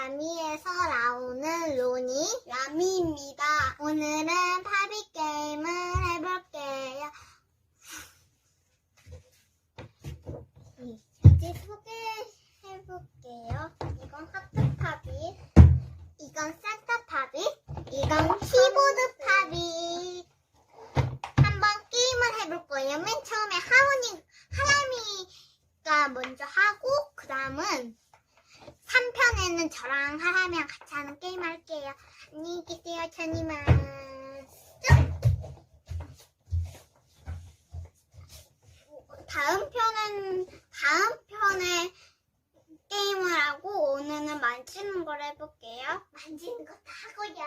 라미에서 나오는 로니 라미입니다. 오늘은 파비 게임을 해볼게요. 이제 소개해볼게요. 이건 하트 파비, 이건 산타 파비, 이건 키보드 파비. 한번 게임을 해볼 거예요. 맨 처음에 하모니, 하람이가 먼저 하고, 그 다음은 3편에는 저랑 하람이랑 같이 하는 게임 할게요. 안녕히 계세요, 천이만. 다음 편은, 다음 편에 게임을 하고, 오늘은 만지는 걸 해볼게요. 만지는 것도 하고요.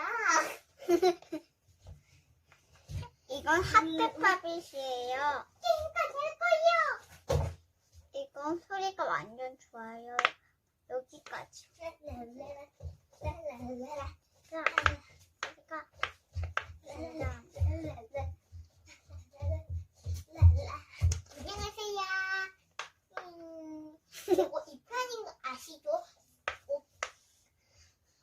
이건 하트파빗이에요. 게임까지 할 거예요. 이건 소리가 완전 좋아요. 여기까지. 안녕하세요. 음, 이거 2편인 거 아시죠?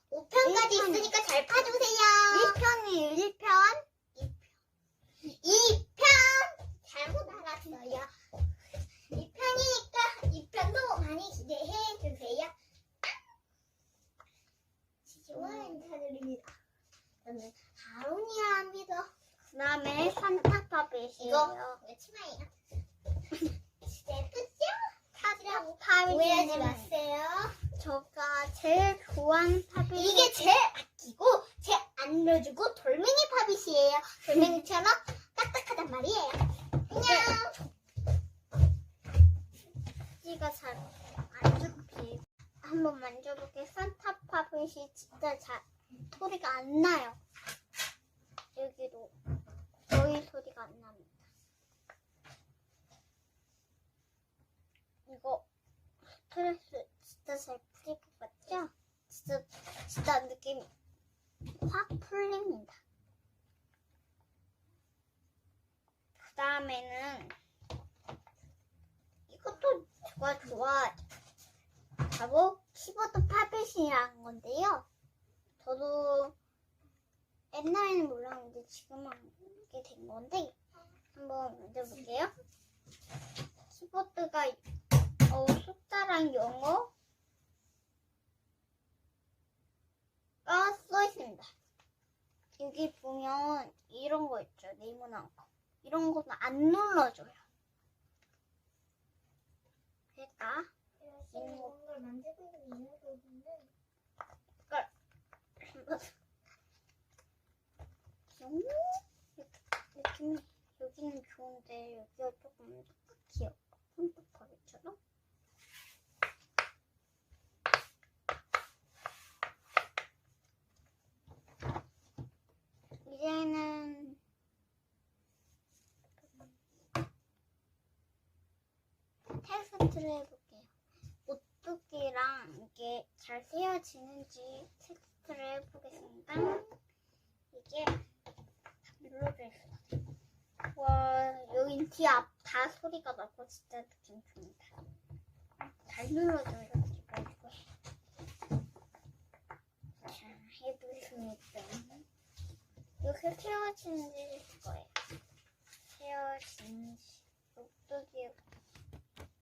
5, 편까지 있으니까 잘 파주세요. 1편이 1편. 2편 잘못 알았어요. 2편이니까 2편도 많이 기대해 주세요. 지지와 인사드립니다. 저는 하론이라 합니다. 그 다음에 산타파벳이에요. 이거 왜 치마예요? 예쁘죠? 타지라고 파벳 오해하지 마세요. 제가 제일 좋아하는 파벳 이게 제일 아끼고 제일 안 넣어주고 돌멩이 파빗이에요. 돌멩이처럼 딱딱하단 말이에요. 안녕. 찌가 잘안 죽지. 한번 만져볼게. 산타 파빗이 진짜 잘 소리가 안 나요. 여기도 거의 소리가 안 납니다. 이거 스트레스 진짜 잘 풀릴 것 같죠? 진짜 진짜 느낌 확 풀립니다. 그 다음에는 이것도 제가 좋아하죠. 바로 키보드 파벳이라는 건데요. 저도 옛날에는 몰랐는데 지금 하게 된 건데 한번 만져볼게요. 키보드가 어, 숫자랑 영어 가써 있습니다. 여기 보면 이런 거 있죠. 네모난 거. 이런 거는 안 눌러줘요. 그러니까 뭔가 만지고 있는 이유가 여기는 좋은데 여기가 조금 딱딱해요. 손톱파기처럼. 이제는 테스트를 해볼게요. 오뚜기랑 이게 잘 세워지는지 테스트를 해보겠습니다. 이게 다 눌러져 있어요. 와, 여긴 뒤앞다 소리가 나고 진짜 느낌 좋습니다. 잘 눌러져요, 이거 이거. 자, 해보겠습니다. 이렇게 세워지는지 볼 거예요. 세워지는지. 오뚜기